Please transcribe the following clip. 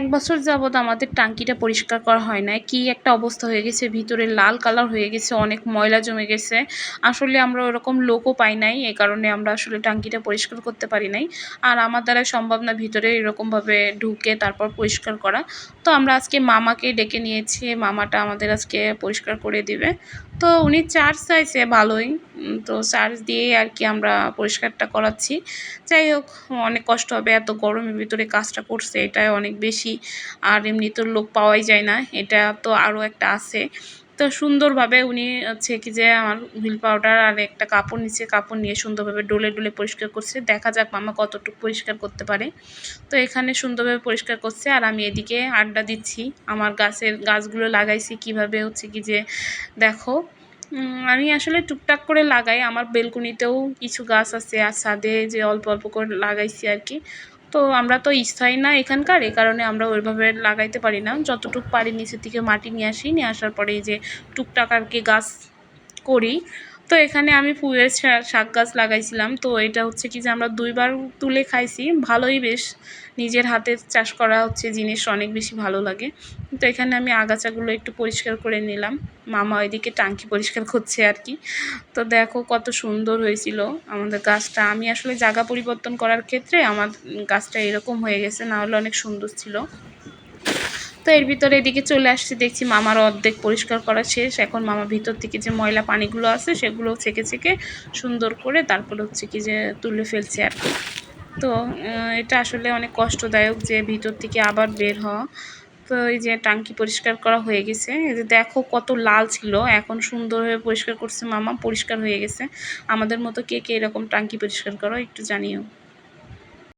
এক বছর যাবৎ আমাদের টাঙ্কিটা পরিষ্কার করা হয় না কি একটা অবস্থা হয়ে গেছে, ভিতরে লাল কালার হয়ে গেছে, অনেক ময়লা জমে গেছে। আসলে আমরা ওরকম লোকও পাই নাই, এ কারণে আমরা আসলে টাঙ্কিটা পরিষ্কার করতে পারি নাই। আর আমার দ্বারা সম্ভব না ভিতরে এরকমভাবে ঢুকে তারপর পরিষ্কার করা। তো আমরা আজকে মামাকে ডেকে নিয়েছি, মামাটা আমাদের আজকে পরিষ্কার করে দিবে। তো উনি চার্জ চাইছে ভালোই। তো চার্জ দিয়ে আর কি আমরা পরিষ্কারটা করাচ্ছি। যাই হোক, অনেক কষ্ট হবে, এত গরমের ভিতরে কাজটা করছে, এটাই অনেক বেশি। আর এমনি তো লোক পাওয়াই যায় না, এটা তো আরও একটা আছে। তো সুন্দরভাবে উনি হচ্ছে কি যে আমার হুইল পাউডার আর একটা কাপড় নিচে, কাপড় নিয়ে সুন্দরভাবে ডলে ডলে পরিষ্কার করছে। দেখা যাক মামা কতটুকু পরিষ্কার করতে পারে। তো এখানে সুন্দরভাবে পরিষ্কার করছে আর আমি এদিকে আড্ডা দিচ্ছি। আমার গাছের গাছগুলো লাগাইছি কীভাবে হচ্ছে কি যে, দেখো। আমি আসলে টুকটাক করে লাগাই। আমার বেলকুনিতেও কিছু গাছ আছে আর ছাদে যে অল্প অল্প করে লাগাইছি আর কি। তো আমরা তো স্থায়ী না এখানকার, এ কারণে আমরা ওইভাবে লাগাইতে পারি না। যতটুক পারি নিচের থেকে মাটি নিয়ে আসি, নিয়ে আসার পরে এই যে টুকটাক আর কি গাছ করি। তো এখানে আমি ফুলের শাক গাছ লাগাইছিলাম। তো এটা হচ্ছে কি যে আমরা দুইবার তুলে খাইছি, ভালোই বেশ। নিজের হাতে চাষ করা হচ্ছে জিনিস, অনেক বেশি ভালো লাগে। তো এখানে আমি আগাছাগুলো একটু পরিষ্কার করে নিলাম। মামা ওইদিকে টাঙ্কি পরিষ্কার করছে আর কি। তো দেখো কত সুন্দর হয়েছিল আমাদের গাছটা। আমি আসলে জায়গা পরিবর্তন করার ক্ষেত্রে আমার গাছটা এরকম হয়ে গেছে, না হলে অনেক সুন্দর ছিল। এর ভিতরে এদিকে চলে আসছি, দেখছি মামার অর্ধেক পরিষ্কার করা শেষ। এখন মামা ভিতর থেকে যে ময়লা পানিগুলো আছে, সেগুলো ছেঁকে ছেঁকে সুন্দর করে তারপর হচ্ছে কি যে তুলে ফেলছে আর কি। তো এটা আসলে অনেক কষ্টদায়ক যে ভিতর থেকে আবার বের হওয়া। তো এই যে টাঙ্কি পরিষ্কার করা হয়ে গেছে। এই যে দেখো কত লাল ছিল। এখন সুন্দরভাবে পরিষ্কার করছে মামা, পরিষ্কার হয়ে গেছে। আমাদের মতো কে কে এরকম টাঙ্কি পরিষ্কার করো একটু জানিও।